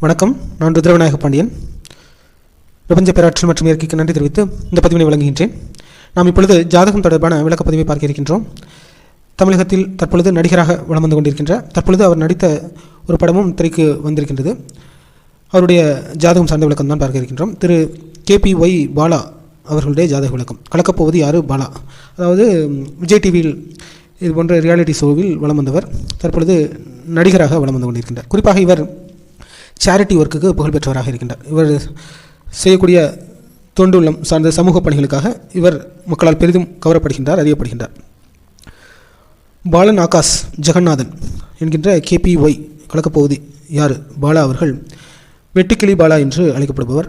வணக்கம். நான் ருத்ரவிநாயக பாண்டியன். பிரபஞ்ச பேராற்றல் மற்றும் இயற்கைக்கு நன்றி தெரிவித்து இந்த பதிவினை வழங்குகின்றேன். நாம் இப்பொழுது ஜாதகம் தொடர்பான விளக்கப்பதிவை பார்க்க இருக்கின்றோம். தமிழகத்தில் தற்பொழுது நடிகராக வளம் வந்து கொண்டிருக்கின்ற தற்பொழுது அவர் நடித்த ஒரு படமும் திரைக்கு வந்திருக்கின்றது. அவருடைய ஜாதகம் சார்ந்த விளக்கம் தான் பார்க்க இருக்கின்றோம். திரு. KP Y. பாலா அவர்களுடைய ஜாதக விளக்கம். கலக்கப்போவது யாரு? பாலா. அதாவது விஜய் டிவியில் இது போன்ற ரியாலிட்டி ஷோவில் வலம் வந்தவர் தற்பொழுது நடிகராக வளம் வந்து கொண்டிருக்கின்றார். குறிப்பாக இவர் சேரிட்டி ஒர்க்குக்கு புகழ்பெற்றவராக இருக்கின்றார். இவர் செய்யக்கூடிய தொண்டுள்ளம் சார்ந்த சமூக பணிகளுக்காக இவர் மக்களால் பெரிதும் கவரப்படுகின்றார் அறியப்படுகின்றார். பாலன் ஆகாஷ் ஜெகநாதன் என்கின்ற கேபிஒய் கலக்கப்பகுதி யார்? பாலா அவர்கள் வெட்டுக்கிளி பாலா என்று அழைக்கப்படுபவர்.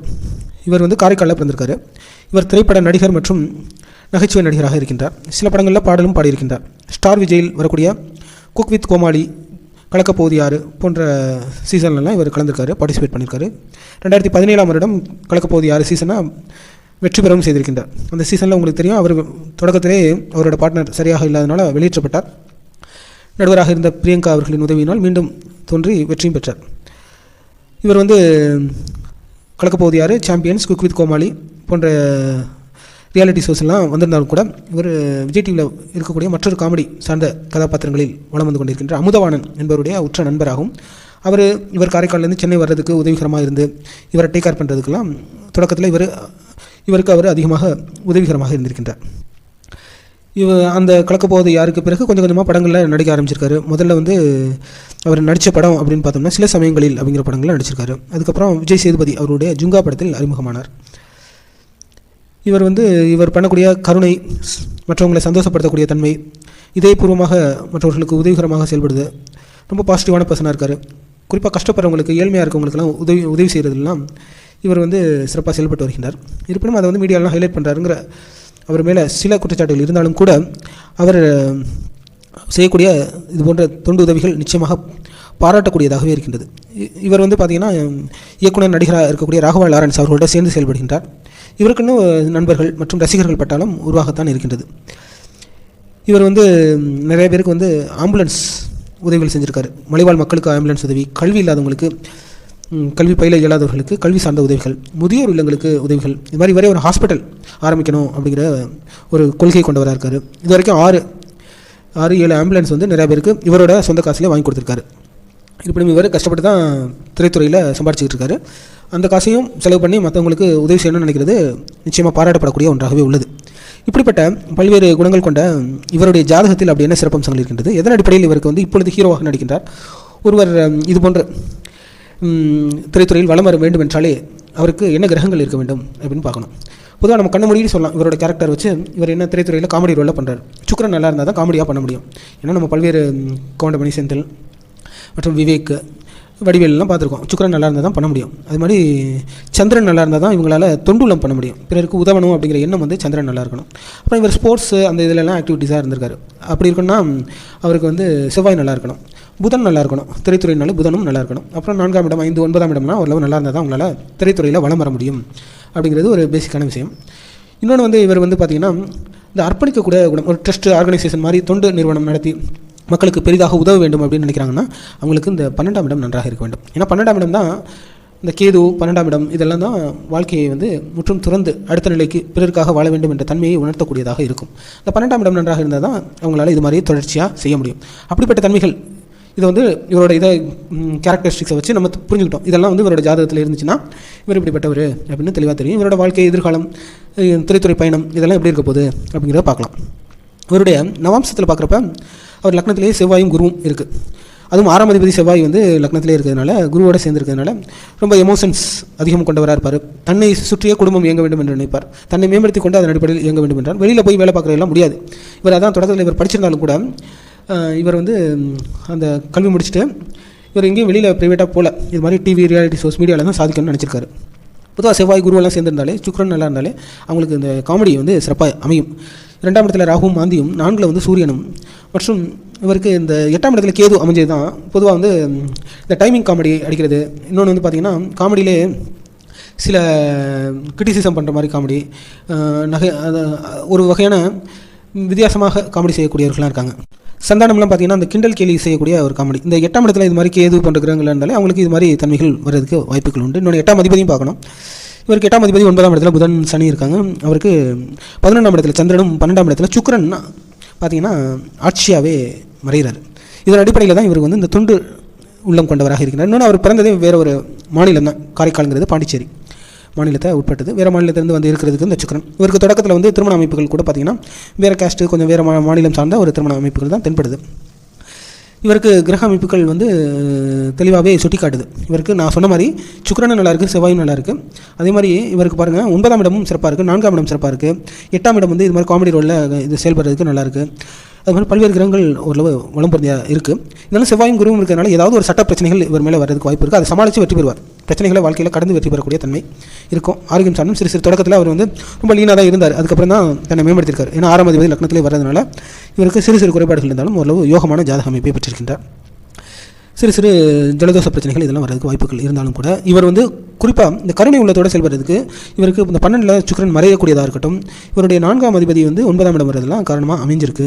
இவர் வந்து காரைக்காலில் பிறந்திருக்காரு. இவர் திரைப்பட நடிகர் மற்றும் நகைச்சுவை நடிகராக இருக்கின்றார். சில படங்களில் பாடலும் பாடியிருக்கின்றார். ஸ்டார் விஜயில் வரக்கூடிய குக் வித் கோமாளி கலக்கப்போகுது யார் போன்ற சீசன்லலாம் இவர் கலந்துருக்காரு பார்ட்டிசிபேட் பண்ணியிருக்காரு ரெண்டாயிரத்தி பதினேழாம் வருடம் கலக்கப்போகுது யார் சீசனாக வெற்றி பெறவும் செய்திருக்கின்றார். அந்த சீசனில் உங்களுக்கு தெரியும் அவர் தொடக்கத்திலே அவரோட பார்ட்னர் சரியாக இல்லாதனால வெளியேற்றப்பட்டார். நடுவராக இருந்த பிரியங்கா அவர்களின் உதவியினால் மீண்டும் தோன்றி வெற்றியும் பெற்றார். இவர் வந்து கலக்கப்போகுது யார் சாம்பியன்ஸ் குக் வித் கோமாளி போன்ற ரியாலிட்டி ஷோஸ்லாம் வந்திருந்தாலும் கூட இவர் விஜய் டிவியில் இருக்கக்கூடிய மற்றொரு காமெடி சார்ந்த கதாபாத்திரங்களில் வளம் வந்து கொண்டிருக்கின்ற அமுதவாணன் என்பவருடைய உற்ற நண்பராகும். அவர் இவர் காரைக்கால்லேருந்து சென்னை வர்றதுக்கு உதவிகரமாக இருந்து இவரை டேக் கேர் பண்ணுறதுக்கெல்லாம் தொடக்கத்தில் இவர் இவருக்கு அவர் அதிகமாக உதவிகரமாக இருந்திருக்கின்றார். இவ அந்த கலக்கப்போவது யாருக்கு பிறகு கொஞ்சம் கொஞ்சமாக படங்களில் நடிக்க ஆரம்பிச்சிருக்காரு. முதல்ல வந்து அவர் நடித்த படம் அப்படின்னு பார்த்தோம்னா சில சமயங்களில் அப்படிங்கிற படங்களில் நடிச்சிருக்காரு. அதுக்கப்புறம் விஜய் சேதுபதி அவருடைய ஜுங்கா படத்தில் அறிமுகமானார். இவர் வந்து இவர் பண்ணக்கூடிய கருணை மற்றவங்களை சந்தோஷப்படுத்தக்கூடிய தன்மை இதயபூர்வமாக மற்றவர்களுக்கு உதவிகரமாக செயல்படுது. ரொம்ப பாசிட்டிவான பர்சனாக இருக்கார். குறிப்பாக கஷ்டப்படுறவங்களுக்கு ஏழ்மையாக இருக்கவங்களுக்குலாம் உதவி உதவி செய்கிறதுலாம் இவர் வந்து சிறப்பாக செயல்பட்டு வருகின்றார். இருப்பினும் அதை வந்து மீடியாலாம் ஹைலைட் பண்ணுறாருங்கிற அவர் மேலே சில குற்றச்சாட்டுகள் இருந்தாலும் கூட அவர் செய்யக்கூடிய இது போன்ற தொண்டு உதவிகள் நிச்சயமாக பாராட்டக்கூடியதாகவே இருக்கின்றது. இ- இவர் வந்து பார்த்திங்கன்னா இயக்குனர் நடிகராக இருக்கக்கூடிய ராகவா லாரன்ஸ் அவர்களோட சேர்ந்து செயல்படுகின்றார். இவருக்குன்னு நண்பர்கள் மற்றும் ரசிகர்கள் பட்டாலும் உருவாகத்தான் இருக்கின்றது. இவர் வந்து நிறைய பேருக்கு வந்து ஆம்புலன்ஸ் உதவிகள் செஞ்சுருக்காரு. மலைவாழ் மக்களுக்கு ஆம்புலன்ஸ் உதவி கல்வி இல்லாதவங்களுக்கு கல்வி பயில இயலாதவர்களுக்கு கல்வி சார்ந்த உதவிகள் முதியோர் இல்லங்களுக்கு உதவிகள். இது மாதிரி வரை ஒரு ஹாஸ்பிட்டல் ஆரம்பிக்கணும் அப்படிங்கிற ஒரு கொள்கை கொண்டவராக இருக்கார். இது வரைக்கும் ஆறு ஆறு ஏழு ஆம்புலன்ஸ் வந்து நிறையா பேருக்கு இவரோட சொந்த காசுலேயே வாங்கி கொடுத்துருக்காரு. இருப்பினும் இவர் கஷ்டப்பட்டு தான் திரைத்துறையில் சம்பாதிச்சிக்கிட்டு இருக்காரு. அந்த காசையும் செலவு பண்ணி மற்றவங்களுக்கு உதவி செய்யணும்னு நினைக்கிறது நிச்சயமாக பாராட்டப்படக்கூடிய ஒன்றாகவே உள்ளது. இப்படிப்பட்ட பல்வேறு குணங்கள் கொண்ட இவருடைய ஜாதகத்தில் அப்படி என்ன சிறப்பம்சங்கள் இருக்கின்றது எதன் அடிப்படையில் இவருக்கு வந்து இப்பொழுது ஹீரோவாக நடிக்கின்றார்? ஒருவர் இது போன்ற திரைத்துறையில் வளம் வர வேண்டும் என்றாலே அவருக்கு என்ன கிரகங்கள் இருக்க வேண்டும் அப்படின்னு பார்க்கணும். பொதுவாக நம்ம கண்ண மூடிட்டு சொல்லலாம் இவரோட கேரக்டர் வச்சு இவர் என்ன திரைத்துறையில் காமெடி ரோலில் பண்ணுறாரு சுக்கரன் நல்லா இருந்தால் தான் காமெடியாக பண்ண முடியும். ஏன்னா நம்ம பல்வேறு கோண்டமணி கவுண்டமணி செந்தில் மற்றும் விவேக் வடிவேலெலாம் பார்த்துருக்கோம். சுக்கரன் நல்லா இருந்தால் தான் பண்ண முடியும். அது மாதிரி சந்திரன் நல்லா இருந்தால் தான் இவங்களால் தொண்டுலம் பண்ண முடியும். பிறருக்கு உதவணும் அப்படிங்கிற எண்ணம் வந்து சந்திரன் நல்லா இருக்கணும். அப்புறம் இவர் ஸ்போர்ட்ஸ் அந்த இதிலெல்லாம் ஆக்டிவிட்டீஸாக இருந்திருக்காரு. அப்படி இருக்குன்னா அவருக்கு வந்து செவ்வாய் நல்லா இருக்கணும். புதன் நல்லா இருக்கணும். திரைத்துறையினால புதனும் நல்லா இருக்கணும். அப்புறம் நான்காம் இடம் ஐந்து ஒன்பதாம் இடம்னா ஓரளவு நல்லா இருந்தால் தான் அவங்களால் திரைத்துறையில் வளம் வர முடியும். அப்படிங்கிறது ஒரு பேசிக்கான விஷயம். இன்னொன்று வந்து இவர் வந்து பார்த்திங்கன்னா இந்த அர்ப்பணிக்கக்கூடிய குணம் ஒரு ட்ரஸ்ட் ஆர்கனைசேஷன் மாதிரி தொண்டு நிறுவனம் நடத்தி மக்களுக்கு பெரிதாக உதவ வேண்டும் அப்படின்னு நினைக்கிறாங்கன்னா அவங்களுக்கு இந்த பன்னெண்டாம் இடம் நன்றாக இருக்க வேண்டும். ஏன்னா பன்னெண்டாம் இடம் தான் இந்த கேது பன்னெண்டாம் இடம் இதெல்லாம் தான் வாழ்க்கையை வந்து முற்றும் துறந்து அடுத்த நிலைக்கு பிறருக்காக வாழ வேண்டும் என்ற தன்மையை உணர்த்தக்கூடியதாக இருக்கும். இந்த பன்னெண்டாம் இடம் நன்றாக இருந்தால் தான் அவங்களால இது மாதிரி தொடர்ச்சியாக செய்ய முடியும். அப்படிப்பட்ட தன்மைகள் இதை வந்து இவரோட இதை கேரக்டரிஸ்டிக்ஸை வச்சு நம்ம புரிஞ்சுக்கிட்டோம். இதெல்லாம் வந்து இவரோட ஜாதகத்தில் இருந்துச்சுன்னா இவர் இப்படிப்பட்டவர் அப்படின்னு தெளிவாக தெரியும். இவரோட வாழ்க்கை எதிர்காலம் துறைத்துறை திரைத்துறை பயணம் இதெல்லாம் எப்படி இருக்க போகுது அப்படிங்கிறத பார்க்கலாம். இவருடைய நவாம்சத்தில் பார்க்குறப்ப அவர் லக்னத்திலேயே செவ்வாயும் குருவும் இருக்குது அதுவும் ஆறாம் அதிபதி செவ்வாய் வந்து லக்னத்திலே இருக்கிறதுனால குருவோட சேர்ந்துருக்கிறதுனால ரொம்ப எமோஷன்ஸ் அதிகம் கொண்டவராக இருப்பார். தன்னை சுற்றிய குடும்பம் இயங்க வேண்டும் என்று நினைப்பார். தன்னை மேம்படுத்தி கொண்டு அதன் அடிப்படையில் இயங்க வேண்டும் என்றார். வெளியில் போய் வேலை பார்க்குறதெல்லாம் முடியாது. இவர் அதான் தொடக்கத்தில் இவர் படிச்சிருந்தாலும் கூட இவர் வந்து அந்த கல்வி முடிச்சுட்டு இவர் எங்கேயும் வெளியில் ப்ரைவேட்டாக போகல இது மாதிரி டிவி ரியாலிட்டி ஷோஸ் மீடியாவில் தான் சாதிக்கணும்னு நினச்சிருக்காரு. பொதுவாக செவ்வாய் குருவெல்லாம் சேர்ந்திருந்தாலே சுக்கிரன் நல்லா இருந்தாலே அவங்களுக்கு இந்த காமெடி வந்து சிறப்பாக அமையும். இரண்டாம் இடத்துல ராகுவும் மாந்தியும் நான்கில் வந்து சூரியனும். மற்றும் இவருக்கு இந்த எட்டாம் இடத்துல கேது அமைஞ்சது தான் பொதுவாக வந்து இந்த டைமிங் காமெடி அடிக்கிறது. இன்னொன்று வந்து பார்த்திங்கன்னா காமெடியிலே சில கிரிட்டிசிசம் பண்ணுற மாதிரி காமெடி நகை ஒரு வகையான வித்தியாசமாக காமெடி செய்யக்கூடியவர்களாக இருக்காங்க. சந்தானம்லாம் பார்த்தீங்கன்னா அந்த கிண்டல் கேலி செய்யக்கூடிய ஒரு காமெடி இந்த எட்டாம் இடத்துல இது மாதிரி கேது பண்ணுற கிரகங்கள் இருந்தாலே அவங்களுக்கு இது மாதிரி தன்மைகள் வர்றதுக்கு வாய்ப்புகள் உண்டு. இன்னொன்று எட்டாம் அதிபதியும் பார்க்கணும். இவருக்கு எட்டாம் அதிபதி ஒன்பதாம் இடத்துல புதன் சனி இருக்காங்க. அவருக்கு பதினொன்றாம் இடத்துல சந்திரனும் பன்னெண்டாம் இடத்துல சுக்கரன் பார்த்தீங்கன்னா ஆட்சியாகவே மறைகிறார். இதன் அடிப்படையில் தான் இவருக்கு வந்து இந்த துண்டு உள்ளம் கொண்டவராக இருக்கிறார். இன்னொன்று அவர் பிறந்ததே வேற ஒரு மாநிலம் தான் காரைக்கால்ங்கிறது பாண்டிச்சேரி மாநிலத்தை உட்பட்டது. வேறு மாநிலத்திலிருந்து வந்து இருக்கிறதுக்கு இந்த சுக்கரன். இவருக்கு தொடக்கத்தில் வந்து திருமண அமைப்புகள் கூட பார்த்திங்கன்னா வேறு கேஸ்ட்டு கொஞ்சம் வேறு மா மாநிலம் சார்ந்த ஒரு திருமண அமைப்புகள் தான் தென்படுது. இவருக்கு கிரக அமைப்புகள் வந்து தெளிவாகவே சுட்டி காட்டுது இவருக்கு நான் சொன்ன மாதிரி சுக்கரனும் நல்லா இருக்குது செவ்வாயும் நல்லா இருக்குது அதே மாதிரி இவருக்கு பாருங்கள் ஒன்பதாம் இடமும் சிறப்பாக இருக்குது நான்காம் இடம் சிறப்பாக இருக்குது எட்டாம் இடம் வந்து இது மாதிரி காமெடி ரோலில் இது செயல்படுறதுக்கு நல்லாயிருக்கு அது மாதிரி பல்வேறு கிரகங்கள் ஓரளவு வளம் பொருந்தியாக இருக்குது இருந்தாலும் செவ்வாயும் குருவும் இருக்கிறதுனால ஏதாவது ஒரு சட்ட பிரச்சனைகள் இவர் மேலே வர்றதுக்கு வாய்ப்பு இருக்குது அதை சமாளித்து வெற்றி பெறுவார். பிரச்சனைகளை வாழ்க்கையில் கடந்து வெற்றி பெறக்கூடிய தன்மை இருக்கும். ஆரோக்கியம் சார்ந்தும் சிறு சிறு தொடக்கத்தில் அவர் வந்து ரொம்ப லீனாக தான் இருந்தார். அதுக்கப்புறம் தான் தன்னை மேம்படுத்தியிருக்கார் ஏன்னா ஆறாம் அதிபதி லக்னத்திலே வர்றதுனால இவருக்கு சிறு சிறு குறைபாடுகள் இருந்தாலும் ஓரளவு யோகமான ஜாதக அமைப்பை பெற்றிருக்கின்றார். சிறு சிறு ஜலதோஷ பிரச்சனைகள் இதெல்லாம் வரதுக்கு வாய்ப்புகள் இருந்தாலும் கூட இவர் வந்து குறிப்பாக இந்த கருணை உள்ளத்தோடு செயல்படுறதுக்கு இவருக்கு இந்த பன்னெண்டில் சுக்கரன் மறையக்கூடியதாக இருக்கட்டும் இவருடைய நான்காம் அதிபதி வந்து ஒன்பதாம் இடம் வரதெல்லாம் காரணமாக அமைஞ்சிருக்கு.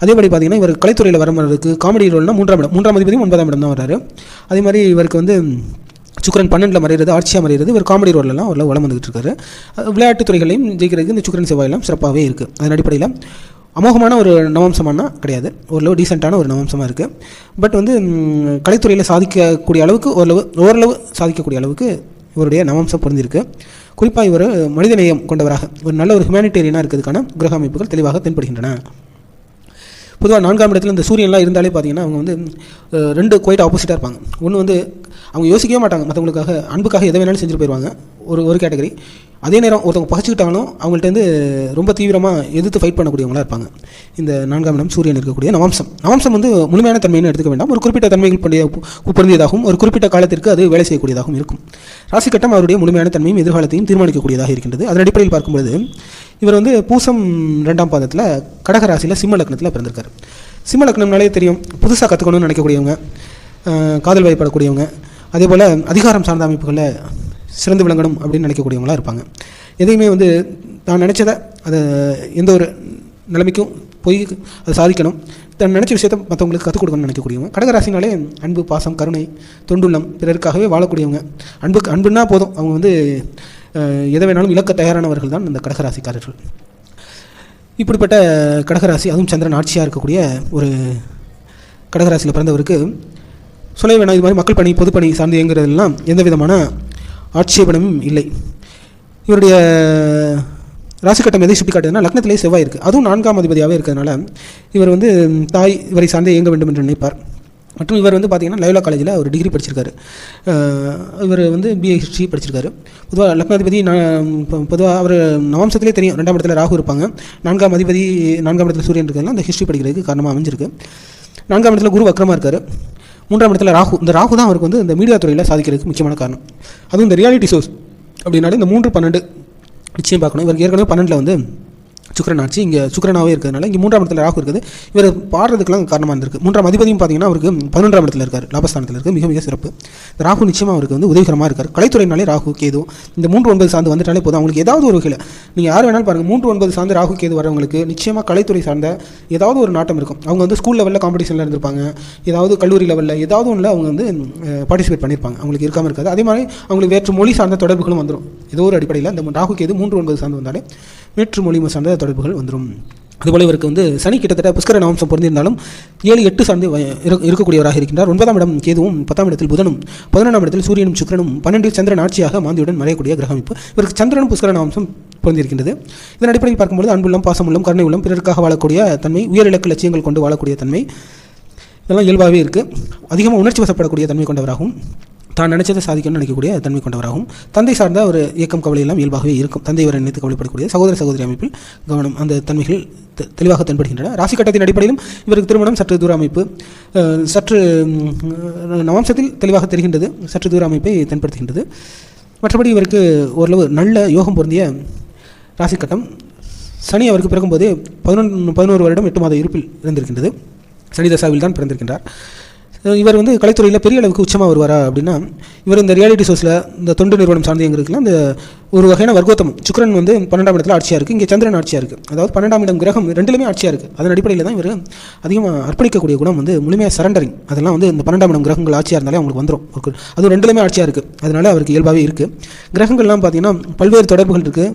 அதேபடி பார்த்தீங்கன்னா இவர் கலைத்துறையில் வர வர்றதுக்கு காமெடி ரோல்னால் மூன்றாம் இடம் மூன்றாம் அதிபதியும் ஒன்பதாம் இடம் தான் வர்றாரு. அதே மாதிரி இவருக்கு வந்து சுக்கரன் பன்னெண்டில் மறைகிறது ஆட்சியாக மறைகிறது இவர் காமெடி ரோலெல்லாம் அவரில் வளம் வந்துகிட்டு இருக்காரு. விளையாட்டுத் துறைகளையும் ஜெயிக்கிறதுக்கு இந்த சுக்கரன் செவ்வாயெல்லாம் சிறப்பாகவே இருக்குது அதன் அடிப்படையில் அமோகமான ஒரு நவம்சமானா கிடையாது. ஓரளவு டீசெண்டான ஒரு நவம்சமாக இருக்குது பட் வந்து கலைத்துறையில் சாதிக்கக்கூடிய அளவுக்கு ஓரளவு ஓரளவு சாதிக்கக்கூடிய அளவுக்கு இவருடைய நவம்சம் பொருந்திருக்கு குறிப்பாக இவர் மனிதநேயம் கொண்டவராக ஒரு நல்ல ஒரு ஹியூமானிட்டேரியனாக இருக்கிறதுக்கான கிரக அமைப்புகள் தெளிவாக தென்படுகின்றன. பொதுவாக நான்காம் இடத்துல இந்த சூரியன்லாம் இருந்தாலே பார்த்தீங்கன்னா அவங்க வந்து ரெண்டு குவைட் ஆப்போசிட்டாக இருப்பாங்க. ஒன்று வந்து அவங்க யோசிக்கவே மாட்டாங்க. மற்றவங்களுக்காக அன்புக்காக எதை வேணாலும் செஞ்சுட்டு போயிடுவாங்க ஒரு ஒரு கேட்டகரி அதே நேரம் ஒருத்தவங்க பகச்சிக்கிட்டாலும் அவங்கள்ட்ட ரொம்ப தீவிரமாக எதிர்த்து ஃபைட் பண்ணக்கூடியவங்களாக இருப்பாங்க. இந்த நான்காம் இடம் சூரியன் இருக்கக்கூடிய நவம்சம். நவம்சம் வந்து முழுமையான தன்மைன்னு எடுத்துக்க வேண்டாம். ஒரு குறிப்பிட்ட தன்மைகள் பண்ணிய பொருந்தியதாகவும் ஒரு குறிப்பிட்ட காலத்திற்கு அது வேலை செய்யக்கூடியதாகவும் இருக்கும். ராசி கட்டம் அவருடைய முழுமையான தன்மையும் எதிர்காலத்தையும் தீர்மானிக்கக்கூடியதாக இருக்கின்றது. அதன் அடிப்படையில் பார்க்கும்போது இவர் வந்து பூசம் ரெண்டாம் பாதத்தில் கடக ராசியில் சிம்ம லக்னத்தில் பிறந்திருக்கார். சிம்ம லக்னம்னாலே தெரியும் புதுசாக கற்றுக்கணும்னு நினைக்கக்கூடியவங்க காதல் வயப்படக்கூடியவங்க அதே போல் அதிகாரம் சார்ந்த அமைப்புகளில் சிறந்து விளங்கணும் அப்படின்னு நினைக்கக்கூடியவங்களாக இருப்பாங்க. எதையுமே வந்து நான் நினச்சதை அதை எந்த ஒரு நிலைமைக்கும் போய் அதை சாதிக்கணும். தன் நினச்ச விஷயத்தை மற்றவங்களுக்கு கற்றுக் கொடுக்கணும்னு நினைக்கக்கூடியவங்க. கடகராசினாலே அன்பு பாசம் கருணை தொண்டுள்ளம் பிறருக்காகவே வாழக்கூடியவங்க. அன்புக்கு அன்புன்னா போதும். அவங்க வந்து எதை வேணாலும் இழக்க தயாரானவர்கள் தான் இந்த கடகராசிக்காரர்கள். இப்படிப்பட்ட கடகராசி அதுவும் சந்திரன் ஆட்சியாக இருக்கக்கூடிய ஒரு கடகராசியில் பிறந்தவருக்கு சொல்ல வேணாம் இது மாதிரி மக்கள் பணி பொதுப்பணி சார்ந்து இயங்குறதுலாம் எந்த விதமான ஆட்சேபனமும் இல்லை. இவருடைய ராசிக்கட்டம் எதை சுட்டி காட்டுதுன்னா லக்னத்திலே செவ்வாய் இருக்குது அதுவும் நான்காம் அதிபதியாகவே இருக்கிறதுனால இவர் வந்து தாய் இவரை சார்ந்தே இயங்க வேண்டும் என்று நினைப்பார். மற்றும் இவர் வந்து பார்த்திங்கன்னா லைவ்லா காலேஜில் ஒரு டிகிரி படிச்சிருக்காரு. இவர் வந்து பிஏ ஹிஸ்ட்ரி படிச்சிருக்காரு. பொதுவாக லக்னாதிபதி நான் பொதுவாக அவர் நவம்சத்திலே தெரியும். ரெண்டாம் இடத்துல ராகு இருப்பாங்க. நான்காம் அதிபதி நான்காம் இடத்துல சூரியன் இருக்கிறதுலாம் அந்த ஹிஸ்ட்ரி படிக்கிறதுக்கு காரணமாக அமைஞ்சிருக்கு. நான்காம் இடத்துல குரு வக்கரமாக இருக்கார். மூன்றாம் இடத்துல ராகு. இந்த ராகு தான் அவருக்கு வந்து இந்த மீடியா துறையில் சாதிக்கிறதுக்கு முக்கியமான காரணம். அதுவும் இந்த ரியாலிட்டி ஷோஸ் அப்படின்னாலே இந்த மூன்று பன்னெண்டு நிச்சயம் பார்க்கணும். இவருக்கு ஏற்கனவே பன்னெண்டில் வந்து சுக்கரன் ஆட்சி இங்கே சுக்கரனாகவே இருக்கிறதுனால இங்கே மூன்றாம் இடத்துல ராகு இருக்குது. இவர் பாடுறதுக்கெல்லாம் காரணமாக இருந்திருக்கு. மூன்றாம் அதிபதியும் பார்த்தீங்கன்னா அவருக்கு பதினொன்றாம் இடத்துல இருக்கார். லாபஸ்தானத்தில் இருக்குது மிக மிக சிறப்பு. இந்த ராகு நிச்சயமாக அவருக்கு வந்து உதவிகரமாக இருக்கார். கலைத்துறையினாலே ராகு கேது. இந்த மூன்று ஒன்பது சார்ந்து வந்துட்டாலே போதும். அவங்களுக்கு ஏதாவது ஒரு வகையில் நீங்கள் யார் வேணாலும் பாருங்கள் மூன்று ஒன்பது சார்ந்து ராகு கேது வரவங்களுக்கு நிச்சயமாக கலைத்துறை சார்ந்த ஏதாவது ஒரு நாட்டம் இருக்கும். அவங்க வந்து ஸ்கூல் லெவலில் காம்படிஷனில் இருந்திருப்பாங்க. ஏதாவது கல்லூரி லெவலில் ஏதாவது ஒன்றில் அவங்க வந்து பார்ட்டிசிபேட் பண்ணியிருப்பாங்க. அவங்களுக்கு இருக்காமல் இருக்காது. அதே மாதிரி அவங்களுக்கு வேற்று மொழி சார்ந்த தொடர்புகளும் வந்துடும் ஏதோ ஒரு அடிப்படையில் இந்த ராகு கேது மூன்று ஒன்பது சார்ந்து வந்தாலே வேற்று மொழி சார்ந்த தொடர்புகள் வந்துடும் அதுபோல் இவருக்கு வந்து சனி கிட்டத்தட்ட புஷ்கர நவம்சம் பொருந்திருந்தாலும் ஏழு எட்டு சார்ந்து இருக்கக்கூடியவராக இருக்கின்றார். ஒன்பதாம் இடம் கேதுவும் பத்தாம் இடத்தில் புதனும் பதினொன்றாம் இடத்தில் சூரியனும் சுக்கரனும் பன்னெண்டில் சந்திரன் ஆட்சியாக மாந்தியுடன் மறையக்கூடிய கிரகமிப்பு இவருக்கு சந்திரனும் புஷ்கர நவம்சம் பொருந்திருக்கின்றது இதன் அடிப்படையில் பார்க்கும்போது அன்புள்ளம் பாசமுள்ளம் கருணை உள்ளம் பிறருக்காக வாழக்கூடிய தன்மை உயர் இலக்கு லட்சியங்கள் கொண்டு வாழக்கூடிய தன்மை இதெல்லாம் இயல்பாகவே இருக்குது அதிகமாக உணர்ச்சி வசப்படக்கூடிய தன்மை கொண்டவராகவும் தான் நினைச்சதை சாதிக்கணும்னு நினைக்கக்கூடிய தன்மை கொண்டவராகவும் தந்தை சார்ந்த ஒரு இயக்கம் கவலை எல்லாம் இயல்பாகவே இருக்கும். தந்தை வரை நினைத்து கவலைப்படக்கூடிய சகோதர சகோதரி அமைப்பில் கவனம் அந்த தன்மைகள் தெளிவாக தென்படுகின்றன. ராசி கட்டத்தின் அடிப்படையிலும் இவருக்கு திருமணம் சற்று தூர அமைப்பு சற்று நவம்சத்தில் தெளிவாக தெரிகின்றது. சற்று தூர அமைப்பை தென்படுத்துகின்றது. மற்றபடி இவருக்கு ஓரளவு நல்ல யோகம் பொருந்திய ராசி கட்டம் சனி அவருக்கு பிறக்கும்போதே பதினொன்று பதினோரு வருடம் எட்டு மாத இருப்பில் இருந்திருக்கின்றது. சனி தசாவில் தான் பிறந்திருக்கின்றார். இவர் வந்து கலைத்துறையில் பெரிய அளவுக்கு உச்சமாக வருவாரா அப்படின்னா இவர் இந்த ரியாலிட்டி ஷோஸில் இந்த தொண்டு நிறுவனம் சார்ந்து எங்க இருக்குல்ல இந்த ஒரு வகையான வர்க்கோத்தமம். சுக்கிரன் வந்து பன்னெண்டாம் இடத்துல ஆட்சியாக இருக்குது இங்கே சந்திரன் ஆட்சியாக இருக்குது அதாவது பன்னெண்டாம் இடம் கிரகம் ரெண்டுலையுமே ஆட்சியாக இருக்குது அதன் அடிப்படையில் தான் இவர் அதிகமாக அர்ப்பணிக்கக்கூடிய குணம் வந்து முழுமையாக சரண்டரிங் அதெல்லாம் வந்து இந்த பன்னெண்டாம் இடம் கிரகங்கள் ஆட்சியாக இருந்தாலே அவங்களுக்கு வந்துடும் ஒரு அது ரெண்டுலுமே ஆட்சியாக இருக்குது அதனால அவருக்கு இயல்பாகவே இருக்குது கிரகங்கள்லாம் பார்த்தீங்கன்னா பல்வேறு தொடர்புகள் இருக்குது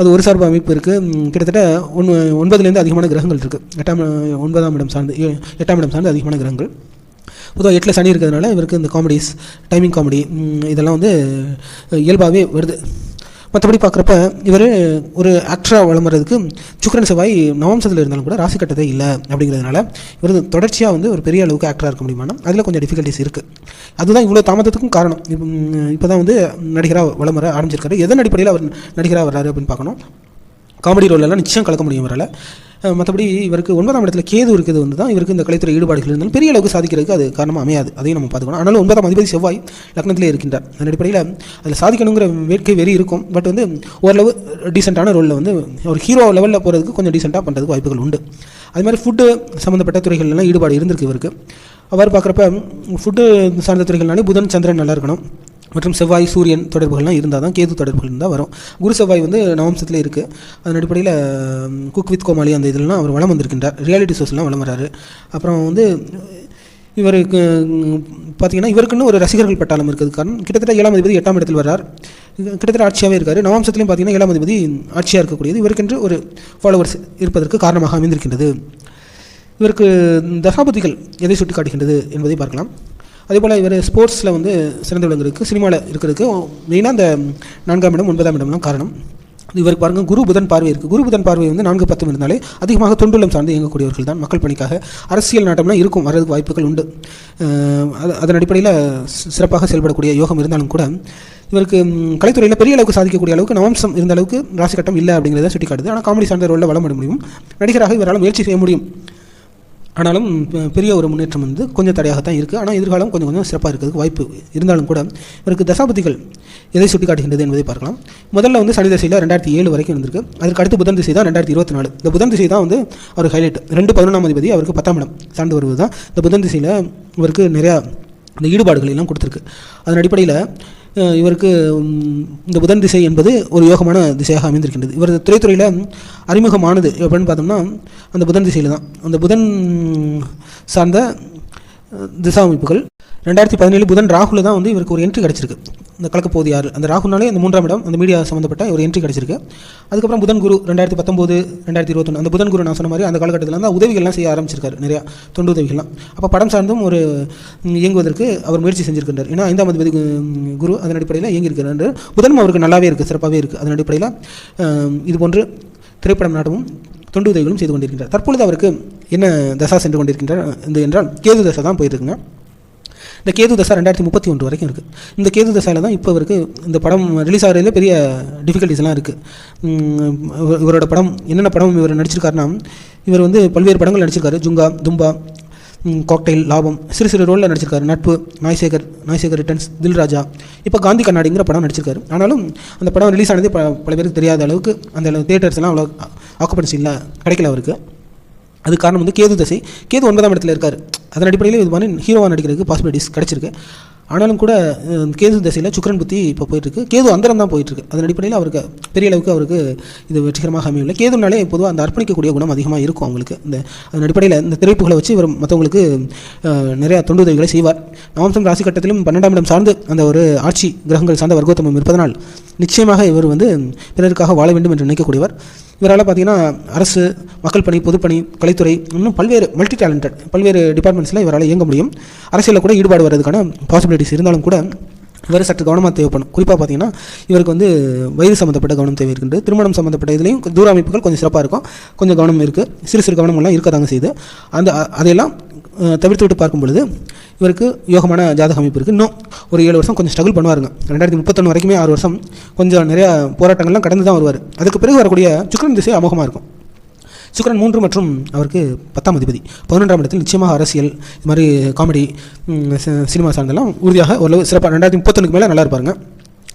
அது ஒரு சார்பு அமைப்பு இருக்குது கிட்டத்தட்ட ஒன்று ஒன்பதுலேருந்து அதிகமான கிரகங்கள் இருக்குது எட்டாம் ஒன்பதாம் இடம் சார்ந்து எட்டாம் இடம் சார்ந்து அதிகமான கிரகங்கள். பொதுவாக எட்டில் சனி இருக்கிறதுனால இவருக்கு இந்த காமெடிஸ் டைமிங் காமெடி இதெல்லாம் வந்து இயல்பாகவே வருது. மற்றபடி பார்க்குறப்ப இவர் ஒரு ஆக்டராக வளமுறதுக்கு சுக்கரன் செவ்வாய் நவம்சத்தில் இருந்தாலும் கூட ராசி கட்டதே இல்லை அப்படிங்கிறதுனால இவர் தொடர்ச்சியாக வந்து ஒரு பெரிய அளவுக்கு ஆக்டராக இருக்க முடியுமானா அதில் கொஞ்சம் டிஃபிகல்ட்டிஸ் இருக்குது அதுதான் இவ்வளோ தாமதத்துக்கும் காரணம். இப்போ இப்போ தான் வந்து நடிகராக வளமுற ஆரம்பிச்சிருக்காரு. எதன் அடிப்படையில் அவர் நடிகராக வர்றாரு அப்படின்னு பார்க்கணும். காமெடி ரோலெல்லாம் நிச்சயம் கலக்க முடியும் இவரால். மற்றபடி இவருக்கு ஒன்பதாம் இடத்துல கேது இருக்குது வந்து தான் இவருக்கு இந்த கலைத்துறை ஈடுபாடுகள் இருந்தாலும் பெரிய அளவுக்கு சாதிக்கிறதுக்கு அது காரணமாக அமையாது. அதையும் நம்ம பார்த்துக்கணும். ஆனாலும் ஒன்பதாம் அதிபதி செவ்வாய் லக்னத்திலே இருக்கின்றார். அதன் அடிப்படையில் அதில் சாதிக்கணுங்கிற வேட்கை வெறி இருக்கும். பட் வந்து ஓரளவு டீசெண்டான ரோலில் வந்து ஒரு ஹீரோ லெவலில் போகிறதுக்கு கொஞ்சம் டீசெண்டாக பண்ணுறதுக்கு வாய்ப்புகள் உண்டு. அது மாதிரி ஃபுட்டு சம்மந்தப்பட்ட துறைகள்லாம் ஈடுபாடு இருந்திருக்கு இவருக்கு. அவர் பார்க்குறப்ப ஃபுட்டு சார்ந்த துறைகள்னாலே புதன் சந்திரன் நல்லா இருக்கணும். மற்றும் செவ்வாய் சூரியன் தொடர்புகள்லாம் இருந்தால் தான் கேது தொடர்புகள் இருந்தால் வரும். குரு செவ்வாய் வந்து நவம்சத்தில் இருக்குது அதன் அடிப்படையில் குக் வித் கோமாளி அந்த இதெல்லாம் அவர் வளம் வந்திருக்கின்றார். ரியாலிட்டி ஷோஸ்லாம் வளம் வராரு அப்புறம் வந்து இவருக்கு பார்த்தீங்கன்னா இவருக்குன்னு ஒரு ரசிகர்கள் பட்டாளம் இருக்குது காரணம். கிட்டத்தட்ட ஏழாம் அதிபதி எட்டாம் இடத்தில் வர்றார். கிட்டத்தட்ட ஆட்சியாகவே இருக்கார். நவம்சத்துலையும் பார்த்தீங்கன்னா ஏழாம் அதிபதி ஆட்சியாக இருக்கக்கூடியது. இவருக்கென்று ஒரு ஃபாலோவர்ஸ் இருப்பதற்கு காரணமாக அமைந்திருக்கின்றது. இவருக்கு தசாபதிகள் எதை சுட்டி காட்டுகின்றது என்பதை பார்க்கலாம். அதே போல் இவர் ஸ்போர்ட்ஸில் வந்து சிறந்து விளங்குறதுக்கு சினிமாவில் இருக்கிறதுக்கு மெயினாக அந்த நான்காம் இடம் ஒன்பதாம் இடம்லாம் காரணம். இவருக்கு பாருங்க குரு புதன் பார்வை இருக்குது குரு புதன் பார்வை வந்து நான்கு பத்து இருந்தாலே அதிகமாக தொண்டுள்ளம் சார்ந்து இயங்கக்கூடியவர்கள் தான் மக்கள் பணிக்காக அரசியல் நாட்டம்லாம் இருக்கும் வர்றதுக்கு வாய்ப்புகள் உண்டு. அது- அதன் அடிப்படையில் சிறப்பாக செயல்படக்கூடிய யோகம் இருந்தாலும் கூட இவருக்கு கலைத்துறையில் பெரிய அளவுக்கு சாதிக்கக்கூடிய அளவுக்கு நவம்சம் இருந்த அளவுக்கு ராசி கட்டம் இல்லை அப்படிங்கிறத சுட்டிக்காட்டுது. ஆனால் காமெடி சார்ந்த ரோலில் வளம் முடியும். நடிகராக இவரால் முயற்சி செய்ய முடியும். ஆனாலும் பெரிய ஒரு முன்னேற்றம் வந்து கொஞ்சம் தடையாகத்தான் இருக்குது ஆனால் எதிர்காலம் கொஞ்சம் கொஞ்சம் சிறப்பாக இருக்கிறதுக்கு வாய்ப்பு இருந்தாலும் கூட இவருக்கு தசாபதிகள் எதை சுட்டி காட்டுகின்றது என்பதை பார்க்கலாம். முதல்ல வந்து சனி திசையில் ரெண்டாயிரத்தி ஏழு வரைக்கும் இருந்திருக்கு. அதற்கு அடுத்து புதன் திசை தான் ரெண்டாயிரத்தி இருபத்தி நாலு. இந்த புதன் திசை தான் வந்து அவர் ஹைலைட் ரெண்டு பதினொன்றாம் அதிபதி அவருக்கு பத்தாம் இடம் சார்ந்து வருவது தான் இந்த புதன் திசையில் இவருக்கு நிறையா இந்த ஈடுபாடுகள் எல்லாம் கொடுத்துருக்கு. அதன் அடிப்படையில் இவருக்கு இந்த புதன் திசை என்பது ஒரு யோகமான திசையாக அமைந்திருக்கின்றது. இவர் துறைத்துறையில் அறிமுகமானது எப்படின்னு பார்த்தோம்னா அந்த புதன் திசையில் தான் அந்த புதன் சார்ந்த திசா அமைப்புகள் ரெண்டாயிரத்தி பதினேழு புதன் ராகுல தான் வந்து இவருக்கு ஒரு என்ட்ரி கிடச்சிருக்கு. இந்த கலக்கப்போது யார் அந்த ராகுனாலே அந்த மூன்றாம் இடம் அந்த மீடியா சம்மந்தப்பட்ட ஒரு என்ட்ரி கிடச்சிருக்கு. அதுக்கப்புறம் புதன் குரு ரெண்டாயிரத்தி பத்தொம்போது ரெண்டாயிரத்தி இருபத்தொன்று அந்த புதன் குரு நான் சொன்ன மாதிரி அந்த காலகட்டத்தில் வந்து உதவிகள்லாம் செய்ய ஆரம்பிச்சிருக்காரு நிறையா தொண்டு உதவிகள்லாம். அப்போ படம் சார்ந்தும் ஒரு இயங்குவதற்கு அவர் முயற்சி செஞ்சிருக்கின்றார். ஏன்னா ஐந்தாம் அதிபதி குரு அதன் அடிப்படையில் இயங்கியிருக்கிறார் புதன் அவருக்கு நல்லாவே இருக்குது சிறப்பாகவே இருக்குது அதன் அடிப்படையில் இது போன்று திரைப்படம் நாட்டமும் தொண்டு உதவிகளும் செய்து கொண்டிருக்கின்றார். தற்பொழுது அவருக்கு என்ன தசா சென்று கொண்டிருக்கின்றார் இந்த என்றால் கேது தசை தான் போயிருக்குங்க. இந்த கேது தசை ரெண்டாயிரத்தி முப்பத்தி ஒன்று வரைக்கும் இருக்குது இந்த கேது தசையில் தான் இப்போ இவருக்கு இந்த படம் ரிலீஸ் ஆகிறதுல பெரிய டிஃபிகல்ட்டிஸ்லாம் இருக்குது இவரோட படம் என்னென்ன படம் இவர் நடிச்சிருக்காருன்னா இவர் வந்து பல்வேறு படங்கள் நடிச்சிருக்காரு. ஜுங்கா தும்பா காக்டெயில் லாபம் சிறு சிறு ரோலில் நடிச்சிருக்காரு. நட்பு நாய்சேகர் நாய்சேகர் ரிட்டர்ன்ஸ் தில்ராஜா. இப்போ காந்தி கண்ணாடிங்கிற படம் நடிச்சிருக்காரு. ஆனாலும் அந்த படம் ரிலீஸ் ஆனதே பல பேருக்கு தெரியாத அளவுக்கு அந்த தேட்டர்ஸ்லாம் அவ்வளோ ஆக்குபன்சி இல்லை கிடைக்கல அவருக்கு. அது காரணம் வந்து கேது தசை. கேது ஒன்பதாம் இடத்துல இருக்கார். அதன் அடிப்படையில் இது மாதிரி ஹீரோவாக நடிக்கிறதுக்கு பாசிபிலிட்டிஸ் கிடச்சிருக்கு. ஆனாலும் கூட கேது தசையில் சுக்கரன் புத்தி இப்போ போயிட்டுருக்கு. கேது அந்தரம் தான் போயிட்டுருக்கு. அதன் அடிப்படையில் அவருக்கு பெரிய அளவுக்கு அவருக்கு இது வெற்றிகரமாக அமையவில்லை. கேதுனாலே பொதுவாக அந்த அர்ப்பணிக்கக்கூடிய குணம் அதிகமாக இருக்கும் அவங்களுக்கு. இந்த அதன் அடிப்படையில் இந்த திரைப்புகளை வச்சு இவர் மற்றவங்களுக்கு நிறையா தொண்டு உதவிகளை செய்வார். நவம்சம் ராசி கட்டத்திலும் பன்னெண்டாம் இடம் சார்ந்து அந்த ஒரு ஆட்சி கிரகங்கள் சார்ந்த வர்க்கோத்தமம் இருப்பதனால் நிச்சயமாக இவர் வந்து பிறருக்காக வாழ வேண்டும் என்று நினைக்கக்கூடியவர். இவரால் பார்த்தீங்கன்னா அரசு மக்கள் பணி பொதுப்பணி கலைத்துறை இன்னும் பல்வேறு மல்டி டேலண்டட் பல்வேறு டிபார்ட்மெண்ட்ஸில் இவரால் இயங்க முடியும். அரசியலில் கூட ஈடுபாடு வர்றதுக்கான பாசிபிலிட்டிஸ் இருந்தாலும் கூட இவர் சற்று கவனமாக தேவைப்படும். குறிப்பாக பார்த்தீங்கன்னா இவருக்கு வந்து வயது சம்மந்தப்பட்ட கவனம் தேவை இருக்குது திருமணம் சம்மந்தப்பட்ட இதுலேயும் தூர அமைப்புகள் கொஞ்சம் சிறப்பாக இருக்கும். கொஞ்சம் கவனம் இருக்குது சிறு சிறு கவனமெல்லாம் இருக்கதாங்க செய்யுது. அந்த அதையெல்லாம் தவிர்த்து விட்டு பார்க்கும் பொழுது இவருக்கு யோகமான ஜாதக அமைப்பு இருக்குது இன்னும் ஒரு ஏழு வருஷம் கொஞ்சம் ஸ்ட்ரகிள் பண்ணுவாருங்க. ரெண்டாயிரத்தி முப்பத்தொன்று வரைக்குமே ஆறு வருஷம் கொஞ்சம் நிறையா போராட்டங்கள்லாம் கடந்து தான் வருவார். அதுக்கு பிறகு வரக்கூடிய சுக்கரன் திசை அமோகமாக இருக்கும். சுக்கரன் மூன்று மற்றும் அவருக்கு பத்தாம் அதிபதி. பதினொன்றாம் இடத்தில் நிச்சயமாக அரசியல் இது மாதிரி காமெடி சி- சினிமா சார்ந்தெல்லாம் உறுதியாக ஓரளவு சிறப்பாக ரெண்டாயிரத்தி முப்பத்தொன்னுக்கு மேலே நல்லா இருப்பாருங்க.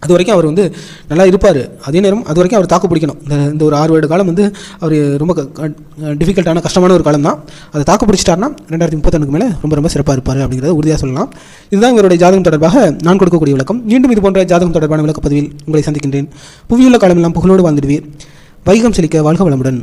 அது வரைக்கும் அவர் வந்து நல்லா இருப்பார். அதே நேரம் அது வரைக்கும் அவர் தாக்கு பிடிக்கணும். இந்த இந்த ஒரு ஆறு வருட காலம் வந்து அவர் ரொம்ப டிஃபிகல்ட்டான கஷ்டமான ஒரு காலம் தான் அதை தாக்கு பிடிச்சிட்டாருன்னா ரெண்டாயிரத்தி முப்பத்தொன்னுக்கு மேலே ரொம்ப ரொம்ப சிறப்பாக இருப்பார் அப்படிங்கிறத உறுதியாக சொல்லலாம். இதுதான் இவருடைய ஜாதகம் தொடர்பாக நான் கொடுக்கக்கூடிய விளக்கம். மீண்டும் இது போன்ற ஜாதகம் தொடர்பான விளக்கப்பதிவில் உங்களை சந்திக்கின்றேன். புவியுள்ள காலமெல்லாம் புகழோடு வாழ்ந்துடுவீர். வைகம் செழிக்க வாழ்க வளமுடன்.